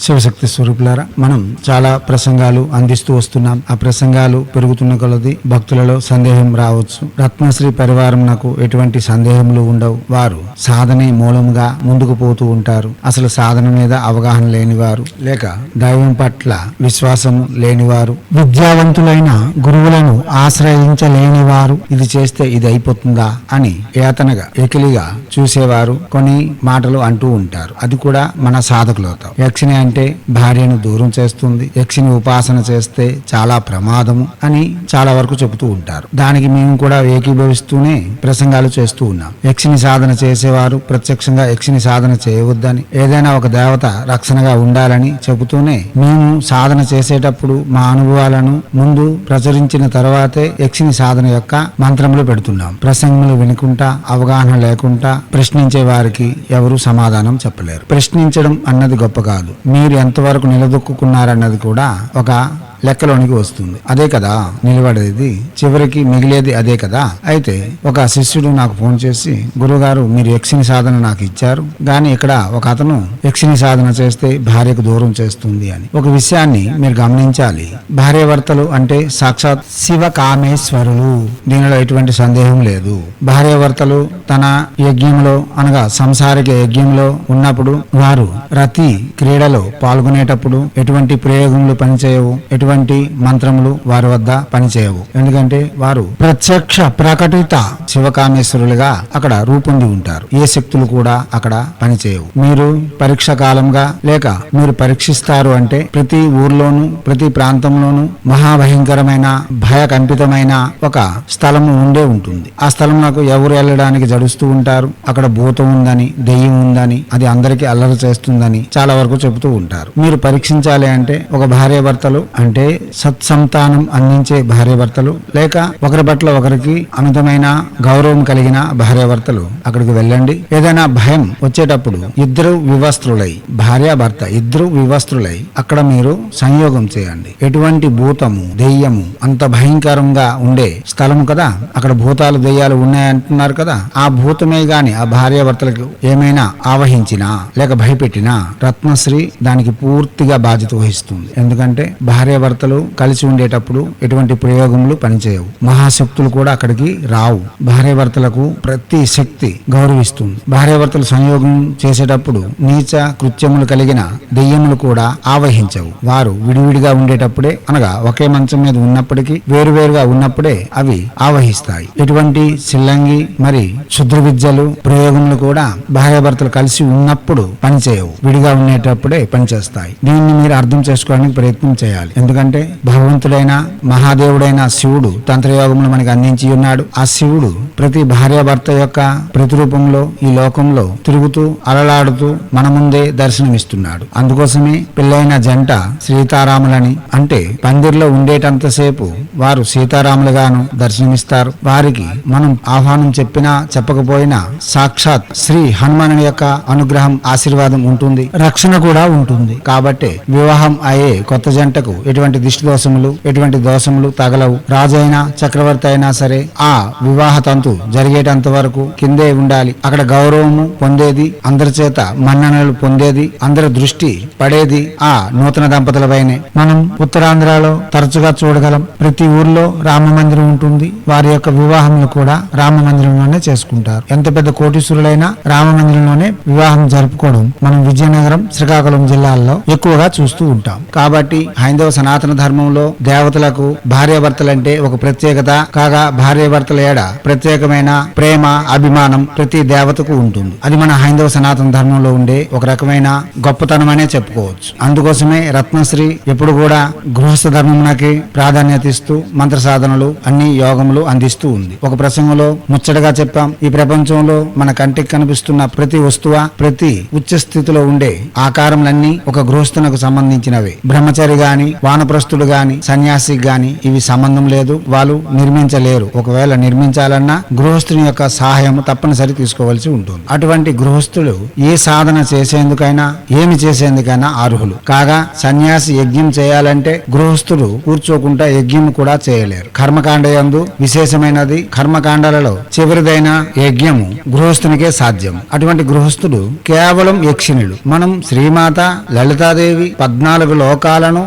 శివశక్తి స్వరూపులారా మనం చాలా ప్రసంగాలు అందిస్తూ వస్తున్నాం. ఆ ప్రసంగాలు పెరుగుతున్న కొలది భక్తులలో సందేహం రావచ్చు. రత్నశ్రీ పరివారం నాకు ఎటువంటి సందేహములు ఉండవు. వారు సాధనే మూలముగా ముందుకు పోతూ ఉంటారు. అసలు సాధన మీద అవగాహన లేనివారు లేక దైవం పట్ల విశ్వాసము లేనివారు విద్యావంతులైన గురువులను ఆశ్రయించలేని వారు ఇది చేస్తే ఇది అయిపోతుందా అని యాతనగా ఎకిలిగా చూసేవారు కొన్ని మాటలు అంటూ ఉంటారు. అది కూడా మన సాధకులతో యక్షిణ అంటే భార్యను దూరం చేస్తుంది యక్షిని ఉపాసన చేస్తే చాలా ప్రమాదము అని చాలా వరకు చెబుతూ ఉంటారు. దానికి మేము కూడా ఏకీభవిస్తూనే ప్రసంగాలు చేస్తూ ఉన్నాం. యక్షిని సాధన చేసేవారు ప్రత్యక్షంగా యక్షిని సాధన చేయవద్దని ఏదైనా ఒక దేవత రక్షణగా ఉండాలని చెబుతూనే మేము సాధన చేసేటప్పుడు మా అనుభవాలను ముందు ప్రచురించిన తర్వాతే యక్షిని సాధన యొక్క మంత్రములు పెడుతున్నాం. ప్రసంగములు వినుకుంటా అవగాహన లేకుండా ప్రశ్నించే వారికి ఎవరు సమాధానం చెప్పలేరు. ప్రశ్నించడం అన్నది గొప్ప కాదు. మీరు ఎంతవరకు నిలదొక్కున్నారన్నది కూడా ఒక లెక్కలోనికి వస్తుంది. అదే కదా నిలబడేది. చివరికి మిగిలేది అదే కదా. అయితే ఒక శిష్యుడు నాకు ఫోన్ చేసి గురుగారు మీరు యక్షిని సాధన నాకు ఇచ్చారు. కానీ ఇక్కడ ఒక అతను యక్షిని సాధన చేస్తే భార్యకు దూరం చేస్తుంది అని. ఒక విషయాన్ని మీరు గమనించాలి. భార్యవర్తలు అంటే సాక్షాత్ శివ కామేశ్వరులు దీనిలో ఎటువంటి సందేహం లేదు. భార్యవర్తలు తన యజ్ఞంలో అనగా సంసారిక యజ్ఞంలో ఉన్నప్పుడు వారు రతి క్రీడలో పాల్గొనేటప్పుడు ఎటువంటి ప్రయోగములు పనిచేయవు? ఎటువంటి మంత్రములు వారి వద్ద పనిచేయవు. ఎందుకంటే వారు ప్రత్యక్ష ప్రకటిత శివకామేశ్వరులుగా అక్కడ రూపొంది ఉంటారు. ఏ శక్తులు కూడా అక్కడ పనిచేయవు. మీరు పరీక్ష కాలంగా లేక మీరు పరీక్షిస్తారు అంటే ప్రతి ఊర్లోనూ ప్రతి ప్రాంతంలోనూ మహాభయంకరమైన భయకంపితమైన ఒక స్థలము ఉండే ఉంటుంది. ఆ స్థలం నాకు ఎవరు వెళ్ళడానికి జడుస్తూ ఉంటారు. అక్కడ భూతం ఉందని దెయ్యం ఉందని అది అందరికీ అల్లరి చేస్తుందని చాలా వరకు చెబుతూ ఉంటారు. మీరు పరీక్షించాలి అంటే ఒక భార్యాభర్తలు అంటే సత్సంతానం అందించే భార్యభర్తలు లేక ఒకరి పట్ల ఒకరికి అమితమైన గౌరవం కలిగిన భార్యాభర్తలు అక్కడికి వెళ్ళండి. ఏదైనా భయం వచ్చేటప్పుడు ఇద్దరు వివస్త్రులై భార్యాభర్త ఇద్దరు వివస్త్రులై అక్కడ మీరు సంయోగం చేయండి. ఎటువంటి భూతము దెయ్యము అంత భయంకరంగా ఉండే స్థలము కదా? అక్కడ భూతాలు దెయ్యాలు ఉన్నాయంటున్నారు కదా? ఆ భూతమే గాని ఆ భార్యాభర్తలకు ఏమైనా ఆవహించినా లేక భయపెట్టినా రత్నశ్రీ దానికి పూర్తిగా బాధ్యత వహిస్తుంది. ఎందుకంటే భార్య భార్యాభర్తలు కలిసి ఉండేటప్పుడు ఎటువంటి ప్రయోగములు పనిచేయవు. మహాశక్తులు కూడా అక్కడికి రావు. భార్యాభర్తలకు ప్రతి శక్తి గౌరవిస్తుంది. భార్యాభర్తలు సంయోగం చేసేటప్పుడు నీచ కృత్యములు కలిగిన దెయ్యములు కూడా ఆవహించవు. వారు విడివిడిగా ఉండేటప్పుడే అనగా ఒకే మంచం మీద ఉన్నప్పటికీ వేరువేరుగా ఉన్నప్పుడే అవి ఆవహిస్తాయి. ఎటువంటి సిల్లంగి మరి క్షుద్ర విద్యలు ప్రయోగములు కూడా భార్యాభర్తలు కలిసి ఉన్నప్పుడు పనిచేయవు. విడిగా ఉండేటప్పుడే పనిచేస్తాయి. దీన్ని మీరు అర్థం చేసుకోవడానికి ప్రయత్నం చేయాలి. ఎందుకంటే భగవంతుడైన మహాదేవుడైన శివుడు తంత్రయోగములు మనకి అందించి ఉన్నాడు. ఆ శివుడు ప్రతి భార్యాభర్త యొక్క ప్రతిరూపంలో ఈ లోకంలో తిరుగుతూ అలలాడుతూ మన ముందే దర్శనమిస్తున్నాడు. అందుకోసమే పెళ్ళైన జంట సీతారాములని అంటే పందిర్లో ఉండేటంతసేపు వారు సీతారాములుగాను దర్శనమిస్తారు. వారికి మనం ఆహ్వానం చెప్పినా చెప్పకపోయినా సాక్షాత్ శ్రీ హనుమాను యొక్క అనుగ్రహం ఆశీర్వాదం ఉంటుంది. రక్షణ కూడా ఉంటుంది. కాబట్టి వివాహం అయ్యే కొత్త జంటకు ఎటువంటి దిష్టి దోషములు ఎటువంటి దోషములు తగలవు. రాజైనా చక్రవర్తి అయినా సరే ఆ వివాహ తంతు జరిగేటంత వరకు కిందే ఉండాలి. అక్కడ గౌరవము పొందేది అందరి చేత మన్ననలు పొందేది అందరి దృష్టి పడేది ఆ నూతన దంపతులపైనే మనం ఉత్తరాంధ్రలో తరచుగా చూడగలం ప్రతి ఊర్లో రామ మందిరం ఉంటుంది. వారి యొక్క వివాహములు కూడా రామ మందిరంలోనే చేసుకుంటారు. ఎంత పెద్ద కోటీశ్వరులైనా రామ మందిరంలోనే వివాహం జరుపుకోవడం మనం విజయనగరం శ్రీకాకుళం జిల్లాల్లో ఎక్కువగా చూస్తూ ఉంటాం. కాబట్టి హైందవ సనాతన సనాతన ధర్మంలో దేవతలకు భార్యాభర్తలంటే ఒక ప్రత్యేకత. కాగా భార్యాభర్తల ఏడ ప్రత్యేకమైన ప్రేమ అభిమానం ప్రతి దేవతకు ఉంటుంది. అది మన హైందవ సనాతన ధర్మంలో ఉండే ఒక రకమైన గొప్పతనమనే చెప్పుకోవచ్చు. అందుకోసమే రత్నశ్రీ ఎప్పుడు కూడా గృహస్థ ధర్మమునకి ప్రాధాన్యత ఇస్తూ మంత్ర సాధనలు అన్ని యోగములు అందిస్తూ ఉంది. ఒక ప్రసంగంలో ముచ్చటగా చెప్పాం. ఈ ప్రపంచంలో మన కంటికి కనిపిస్తున్న ప్రతి వస్తువ ప్రతి ఉచ్చ స్థితిలో ఉండే ఆకారములన్నీ ఒక గృహస్థునకు సంబంధించినవి. బ్రహ్మచారి గాని వాన వానప్రస్తుడు గాని సన్యాసికి గాని ఇవి సంబంధం లేదు. వాళ్ళు నిర్మించలేరు. ఒకవేళ నిర్మించాలన్నా గృహస్థుని యొక్క సహాయం తప్పనిసరి తీసుకోవాల్సి ఉంటుంది. అటువంటి గృహస్థులు ఏ సాధన చేసేందుకైనా ఏమి చేసేందుకైనా అర్హులు. కాగా సన్యాసి యజ్ఞం చేయాలంటే గృహస్థులు కూర్చోకుండా యజ్ఞం కూడా చేయలేరు. కర్మకాండ యందు విశేషమైనది కర్మకాండాలలో చివరిదైన యజ్ఞము గృహస్థునికే సాధ్యం అటువంటి గృహస్థుడు కేవలం యక్షిణులు. మనం శ్రీమాత లలితాదేవి పద్నాలుగు లోకాలను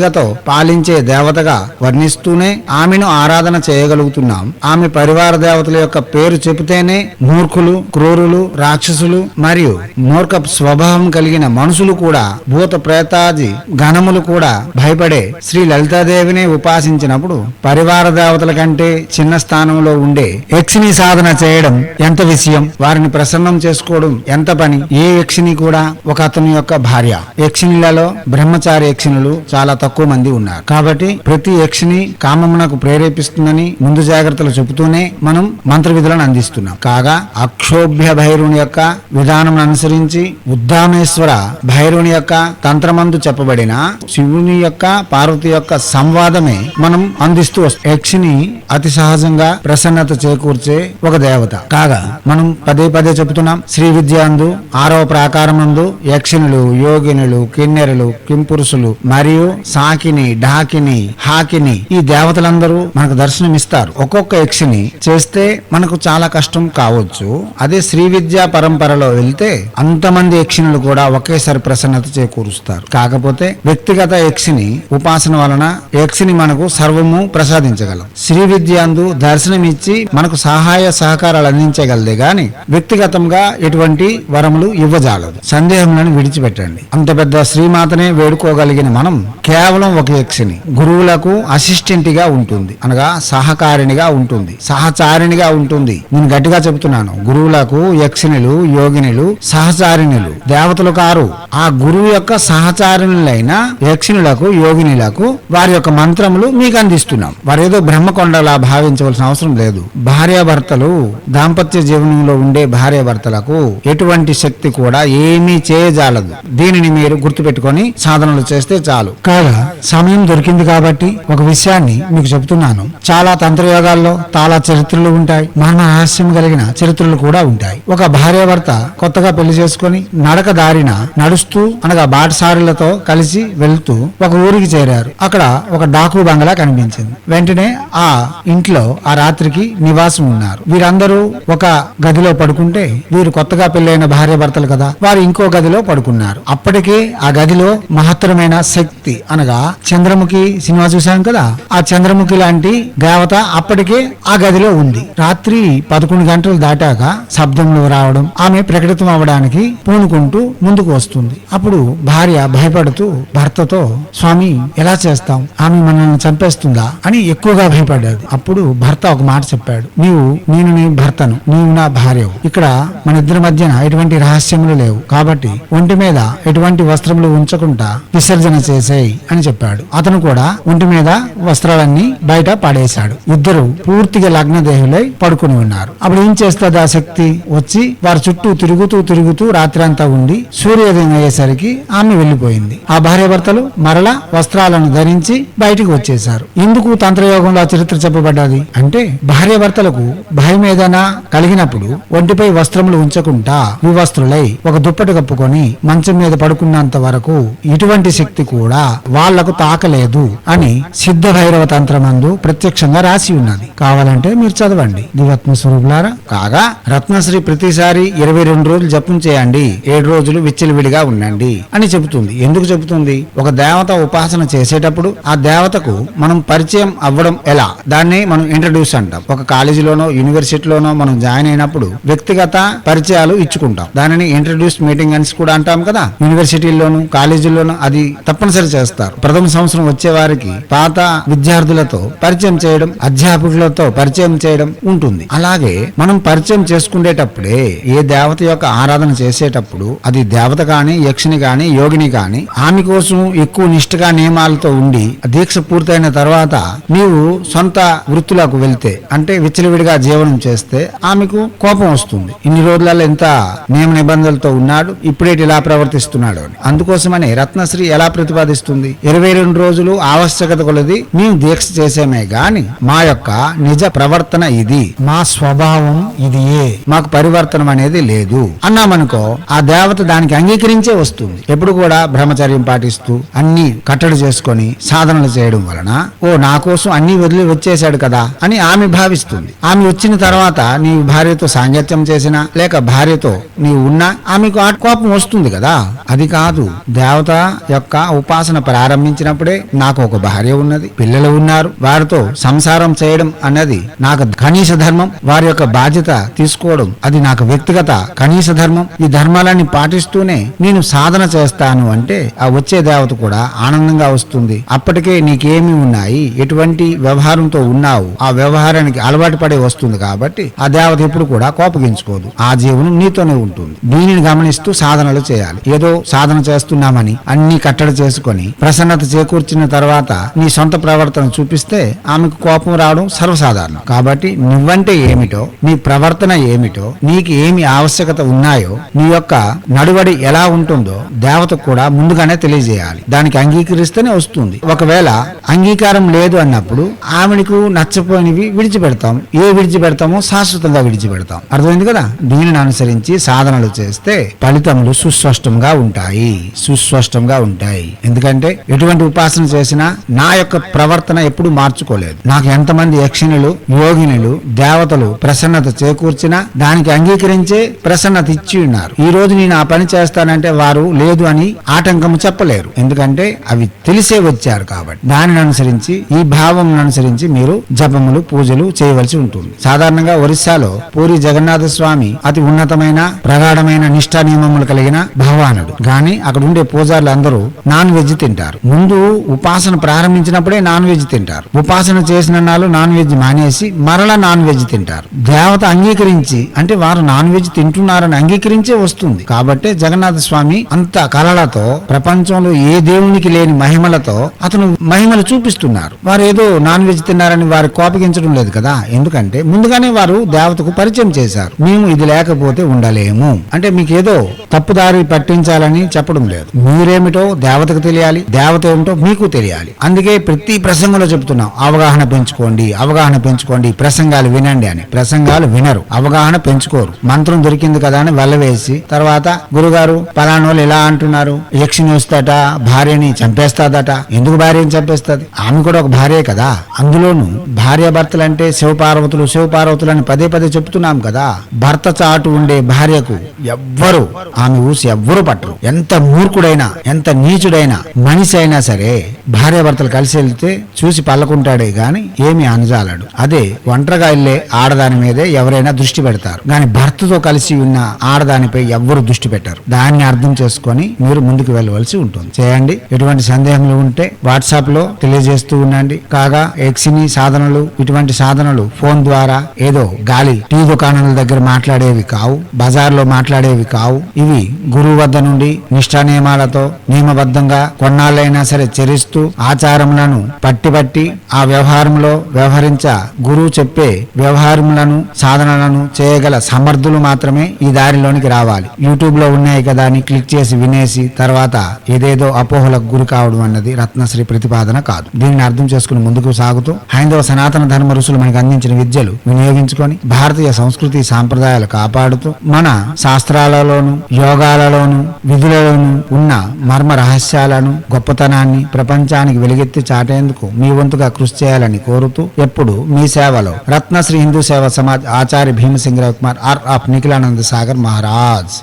కనసైగతో పాలించే దేవతగా వర్ణిస్తూనే ఆమెను ఆరాధన చేయగలుగుతున్నాం. ఆమె పరివార దేవతల యొక్క పేరు చెబితేనే మూర్ఖులు క్రూరులు రాక్షసులు మరియు మూర్ఖ స్వభావం కలిగిన మనుషులు కూడా భూత ప్రేతాది గణములు కూడా భయపడే శ్రీ లలితాదేవిని ఉపాసించినప్పుడు పరివార దేవతల కంటే చిన్న స్థానంలో ఉండే యక్షిని సాధన చేయడం ఎంత విషయం? వారిని ప్రసన్నం చేసుకోవడం ఎంత పని? ఏ యక్షిని కూడా ఒక అతని యొక్క భార్య. యక్షిణులలో బ్రహ్మచారి యక్షిణులు చాలా తక్కువ మంది ఉన్నారు కాబట్టి ప్రతి యక్షిని కామమునకు ప్రేరేపిస్తుందని ముందు జాగ్రత్తలు చెబుతూనే మనం మంత్ర విధులను అందిస్తున్నాం. కాగా అక్షోభ్య భైరుని యొక్క విధానం అనుసరించి ఉద్దామేశ్వర భైరుని యొక్క తంత్రమందు చెప్పబడిన శివుని యొక్క పార్వతి యొక్క సంవాదమే మనం అందిస్తూ వస్తాం. యక్షిని అతి సహజంగా ప్రసన్నత చేకూర్చే ఒక దేవత. కాగా మనం పదే పదే చెబుతున్నాం శ్రీ విద్యాందు ఆరవ ప్రాకారమందు యక్షిణులు యోగినులు కిన్నెరలు కింపురుషులు మరియు సాకిని ఢాకిని హాకిని ఈ దేవతలందరూ మనకు దర్శనమిస్తారు. ఒక్కొక్క యక్షిని చేస్తే మనకు చాలా కష్టం కావచ్చు. అదే శ్రీ విద్యా పరంపరలో వెళ్తే అంతమంది యక్షిణులు కూడా ఒకేసారి ప్రసన్నత చేకూరుస్తారు. కాకపోతే వ్యక్తిగత యక్షిని ఉపాసన వలన యక్షిని మనకు సర్వము ప్రసాదించగలం. శ్రీ విద్యాందు దర్శనమిచ్చి మనకు సహాయ సహకారాలు అందించగలదే గాని వ్యక్తిగతంగా ఎటువంటి వరములు ఇవ్వజాలదు. సందేహములను విడిచిపెట్టండి. అంత పెద్ద శ్రీమాతనే వేడుకోగలిగిన మనం కేవలం కేవలం ఒక యక్షిని గురువులకు అసిస్టెంట్గా ఉంటుంది. అనగా సహకారిణిగా ఉంటుంది. సహచారిణిగా ఉంటుంది. నేను గట్టిగా చెబుతున్నాను. గురువులకు యక్షిణులు యోగినులు సహచారిణులు దేవతలు కారు. ఆ గురువు యొక్క సహచారిణులైన యక్షిణులకు యోగినులకు వారి యొక్క మంత్రములు మీకు అందిస్తున్నాం. వారు ఏదో బ్రహ్మకొండలా భావించవలసిన అవసరం లేదు. భార్యాభర్తలు దాంపత్య జీవనంలో ఉండే భార్యాభర్తలకు ఎటువంటి శక్తి కూడా ఏమీ చేయజాలదు. దీనిని మీరు గుర్తుపెట్టుకొని సాధనలు చేస్తే చాలు. కాదు సమయం దొరికింది కాబట్టి ఒక విషయాన్ని మీకు చెబుతున్నాను. చాలా తంత్రయోగాల్లో చాలా చరిత్రలు ఉంటాయి. మరణ రహస్యం కలిగిన చరిత్రలు కూడా ఉంటాయి. ఒక భార్యాభర్త కొత్తగా పెళ్ళి చేసుకొని నడక దారిన నడుస్తూ అనగా బాటసారులతో కలిసి వెళ్తూ ఒక ఊరికి చేరారు. అక్కడ ఒక డాకు బంగ్లా కనిపించింది. వెంటనే ఆ ఇంట్లో ఆ రాత్రికి నివాసం ఉన్నారు. వీరందరూ ఒక గదిలో పడుకుంటే వీరు కొత్తగా పెళ్ళైన భార్య భర్తలు కదా వారు ఇంకో గదిలో పడుకున్నారు. అప్పటికే ఆ గదిలో మహత్తరమైన శక్తి అనగా చంద్రముఖి సినిమా చూశాం కదా? ఆ చంద్రముఖి లాంటి దేవత అప్పటికే ఆ గదిలో ఉంది. రాత్రి పదకొండు గంటలు దాటాక శబ్దంలో రావడం ఆమె ప్రకటితం అవ్వడానికి పూనుకుంటూ ముందుకు వస్తుంది. అప్పుడు భార్య భయపడుతూ భర్తతో స్వామి ఎలా చేస్తాం? ఆమె మనల్ని చంపేస్తుందా? అని ఎక్కువగా భయపడ్డాడు అప్పుడు భర్త ఒక మాట చెప్పాడు. నీవు నేను నీ భర్తను నీవు నా భార్యవు. ఇక్కడ మన ఇద్దరి మధ్యన ఎటువంటి రహస్యములు లేవు. కాబట్టి ఒంటి మీద ఎటువంటి వస్త్రములు ఉంచకుండా విసర్జన చేసేయి అని చెప్పాడు. అతను కూడా ఒంటి మీద వస్త్రాలన్నీ బయట పడేశాడు. ఇద్దరు పూర్తిగా లగ్నదేహులై పడుకుని ఉన్నారు. అప్పుడు ఏం చేస్తుంది ఆ శక్తి? వచ్చి వారి చుట్టూ తిరుగుతూ తిరుగుతూ రాత్రి అంతా ఉండి సూర్యోదయం అయ్యేసరికి ఆమె వెళ్ళిపోయింది ఆ భార్యాభర్తలు మరలా వస్త్రాలను ధరించి బయటికి వచ్చేశారు. ఎందుకు తంత్రయోగంలో ఆ చరిత్ర చెప్పబడ్డది? అంటే భార్యాభర్తలకు భయం ఏదైనా కలిగినప్పుడు ఒంటిపై వస్త్రములు ఉంచకుండా వివస్త్రులై ఒక దుప్పటి కప్పుకొని మంచం మీద పడుకున్నంత వరకు ఇటువంటి శక్తి కూడా వాళ్ళకు తాకలేదు అని సిద్ధ భైరవ తంత్రమందు ప్రత్యక్షంగా రాసి ఉన్నది. కావాలంటే మీరు చదవండి. దివత్మ స్వరూపులారా? కాగా రత్నశ్రీ ప్రతిసారి ఇరవై రెండు రోజులు జపం చేయండి. ఏడు రోజులు విచ్చలవిడిగా ఉండండి అని చెబుతుంది. ఎందుకు చెబుతుంది? ఒక దేవత ఉపాసన చేసేటప్పుడు ఆ దేవతకు మనం పరిచయం అవ్వడం ఎలా? దాన్ని మనం ఇంట్రడ్యూస్ అంటాం. ఒక కాలేజీలోనో యూనివర్సిటీలోనో మనం జాయిన్ అయినప్పుడు వ్యక్తిగత పరిచయాలు ఇచ్చుకుంటాం. దానిని ఇంట్రడ్యూస్ మీటింగ్ అని కూడా అంటాం కదా? యూనివర్సిటీల్లోనూ కాలేజీల్లోనూ అది తప్పనిసరి చేస్తారు. ప్రథమ సంవత్సరం వచ్చే వారికి పాత విద్యార్థులతో పరిచయం చేయడం అధ్యాపకులతో పరిచయం చేయడం ఉంటుంది. అలాగే మనం పరిచయం చేసుకునేటప్పుడే ఏ దేవత యొక్క ఆరాధన చేసేటప్పుడు అది దేవత కాని యక్షిని కాని యోగిని కాని ఆమె కోసం ఎక్కువ నిష్ఠగా నియమాలతో ఉండి దీక్ష పూర్తయిన తర్వాత నీవు సొంత వృత్తులకు వెళ్తే అంటే విచ్చలవిడిగా జీవనం చేస్తే ఆమెకు కోపం వస్తుంది. ఇన్ని రోజులలో ఎంత నియమ నిబంధనలతో ఉన్నాడు ఇప్పుడేటి ఇలా ప్రవర్తిస్తున్నాడు అని. అందుకోసమని రత్నశ్రీ ఎలా ప్రతిపాదిస్తుంది? ఇరవై రెండు రోజులు ఆవశ్యకత కొలది మేము దీక్ష చేసేమే గాని మా యొక్క నిజ ప్రవర్తన ఇది. మా స్వభావం ఇది ఏ? మాకు పరివర్తనం అనేది లేదు. అన్నామనుకో ఆ దేవత దానికి అంగీకరించే వస్తుంది. ఎప్పుడు కూడా బ్రహ్మచర్యం పాటిస్తూ అన్ని కట్టడి చేసుకొని సాధనలు చేయడం వలన ఓ నా కోసం అన్ని వదిలి వచ్చేసాడు కదా అని ఆమె భావిస్తుంది. ఆమె వచ్చిన తర్వాత నీ భార్యతో సాంగత్యం చేసినా లేక భార్యతో నీవు ఉన్నా ఆమెకు ఆ కోపం వస్తుంది కదా. అది కాదు దేవత యొక్క ఉపాసన ప్రారంభించినప్పుడే నాకు ఒక భార్య ఉన్నది. పిల్లలు ఉన్నారు. వారితో సంసారం చేయడం అన్నది నాకు కనీస ధర్మం. వారి యొక్క బాధ్యత తీసుకోవడం అది నాకు వ్యక్తిగత కనీస ధర్మం. ఈ ధర్మాలన్నీ పాటిస్తూనే నేను సాధన చేస్తాను అంటే ఆ వచ్చే దేవత కూడా ఆనందంగా వస్తుంది. అప్పటికే నీకేమి ఉన్నాయి? ఎటువంటి వ్యవహారంతో ఉన్నావు? ఆ వ్యవహారానికి అలవాటు పడే వస్తుంది కాబట్టి ఆ దేవత ఎప్పుడు కూడా కోపగించుకోదు. ఆ జీవనం నీతోనే ఉంటుంది. దీనిని గమనిస్తూ సాధనలు చేయాలి. ఏదో సాధన చేస్తున్నామని అన్ని కట్టడి చేసుకొని ప్రసన్నత చేకూర్చిన తర్వాత నీ సొంత ప్రవర్తన చూపిస్తే ఆమెకు కోపం రావడం సర్వసాధారణం. కాబట్టి నువ్వంటే ఏమిటో నీ ప్రవర్తన ఏమిటో నీకు ఏమి ఆవశ్యకత ఉన్నాయో నీ యొక్క నడువడి ఎలా ఉంటుందో దేవతకు కూడా ముందుగానే తెలియజేయాలి. దానికి అంగీకరిస్తేనే వస్తుంది. ఒకవేళ అంగీకారం లేదు అన్నప్పుడు ఆమెకు నచ్చపోయినవి విడిచిపెడతాం. ఏ విడిచిపెడతామో శాశ్వతంగా విడిచిపెడతాం. అర్థమైంది కదా? దీనిని అనుసరించి సాధనలు చేస్తే ఫలితములు సుస్పష్టంగా ఉంటాయి. సుస్పష్టంగా ఉంటాయి. ఎందుకంటే ఎటువంటి ఉపాసన చేసినా నా యొక్క ప్రవర్తన ఎప్పుడు మార్చుకోలేదు. నాకు ఎంతమంది యక్షిణులు యోగినులు దేవతలు ప్రసన్నత చేకూర్చినా దానికి అంగీకరించే ప్రసన్నత ఇచ్చి ఉన్నారు. ఈ రోజు నేను ఆ పని చేస్తానంటే వారు లేదు అని ఆటంకము చెప్పలేరు. ఎందుకంటే అవి తెలిసే వచ్చారు కాబట్టి. దానిని అనుసరించి ఈ భావం అనుసరించి మీరు జపములు పూజలు చేయవలసి ఉంటుంది. సాధారణంగా ఒరిస్సాలో పూరి జగన్నాథ స్వామి అతి ఉన్నతమైన ప్రగాఢమైన నిష్ఠా నియమములు కలిగిన భగవానుడు. గాని అక్కడ ఉండే పూజారులు అందరూ నాన్ వెజ్ తింటారు. ముందు ఉపాసన ప్రారంభించినప్పుడే నాన్ వెజ్ తింటారు. ఉపాసన చేసిన నాలు నాన్ వెజ్ మానేసి మరలా నాన్ వెజ్ తింటారు. దేవత అంగీకరించి అంటే వారు నాన్ వెజ్ తింటున్నారని అంగీకరించే వస్తుంది. కాబట్టి జగన్నాథ స్వామి అంత కళలతో ప్రపంచంలో ఏ దేవునికి లేని మహిమలతో అతను మహిమలు చూపిస్తున్నారు. వారు ఏదో నాన్ వెజ్ తిన్నారని వారు కోపగించడం లేదు కదా? ఎందుకంటే ముందుగానే వారు దేవతకు పరిచయం చేశారు. మేము ఇది లేకపోతే ఉండలేము. అంటే మీకు ఏదో తప్పుదారి పట్టించాలని చెప్పడం లేదు. మీరేమిటో దేవతకు తెలియాలి. దేవత ఏమిటో మీకు తెలియాలి. అందుకే ప్రతి ప్రసంగంలో చెప్తున్నాం అవగాహన పెంచుకోండి అవగాహన పెంచుకోండి ప్రసంగాలు వినండి అని. ప్రసంగాలు వినరు అవగాహన పెంచుకోరు. మంత్రం దొరికింది కదా అని వెళ్ళవేసి తర్వాత గురుగారు పలానోళ్ళు ఇలా అంటున్నారు? యక్షిని వస్తాట భార్యని చంపేస్తాదట. ఎందుకు భార్యని చంపేస్తుంది? ఆమె కూడా ఒక భార్యే కదా. అందులోను భార్య భర్తలు అంటే శివపార్వతులు శివపార్వతులు అని పదే పదే చెప్తున్నాం కదా. భర్త చాటు ఉండే భార్యకు ఎవ్వరు ఆమె ఊసి ఎవ్వరు పట్టరు. ఎంత మూర్ఖుడైనా ఎంత నీచుడైనా మనిషి అయినా సరే భార్య భర్తలు కలిసి వెళ్తే చూసి పల్లకుంటాడే గాని ఏమి అనజాలడు. అదే ఒంటరిగా వెళ్ళే ఆడదాని మీదే ఎవరైనా దృష్టి పెడతారు. గాని భర్తతో కలిసి ఉన్న ఆడదానిపై ఎవ్వరు దృష్టి పెట్టారు. దాన్ని అర్థం చేసుకొని మీరు ముందుకు వెళ్ళవలసి ఉంటుంది. చేయండి. ఎటువంటి సందేహములు ఉంటే వాట్సాప్లో తెలియజేస్తూ ఉండండి. కాగా ఎక్సిని సాధనలు ఇటువంటి సాధనలు ఫోన్ ద్వారా ఏదో గాలి టీ దుకాణాల దగ్గర మాట్లాడేవి కావు బజార్లో మాట్లాడేవి కావు. ఇవి గురువు వద్ద నుండి నిష్ఠా నియమాలతో నియమబద్ధంగా కొన్నాళ్ళ కొన్నాళ్ళైనా సరే చరిస్తూ ఆచారములను పట్టి పట్టి ఆ వ్యవహారంలో వ్యవహరించ గురువు చెప్పే వ్యవహారములను సాధనలను చేయగల సమర్థులు మాత్రమే ఈ దారిలోనికి రావాలి. యూట్యూబ్లో ఉన్నాయి కదా అని క్లిక్ చేసి వినేసి తర్వాత ఏదేదో అపోహలకు గురి కావడం అన్నది రత్నశ్రీ ప్రతిపాదన కాదు. దీనిని అర్థం చేసుకుని ముందుకు సాగుతూ హైందవ సనాతన ధర్మ ఋషులు మనకు అందించిన విద్యలు వినియోగించుకొని భారతీయ సంస్కృతి సాంప్రదాయాలు కాపాడుతూ మన శాస్త్రాలలోను యోగాలలోను విధులలోను ఉన్న మర్మ రహస్యాలను గొప్ప గొప్పతనాన్ని ప్రపంచానికి వెలుగెత్తి చాటేందుకు మీ వంతుగా కృషి చేయాలని కోరుతూ ఎప్పుడు మీ సేవలో రత్నశ్రీ హిందూ సేవ సమాజ్ ఆచార్య భీమసింగ్ కుమార్ ఆర్. ఆఫ్ నిఖిలానంద సాగర్ మహారాజ్.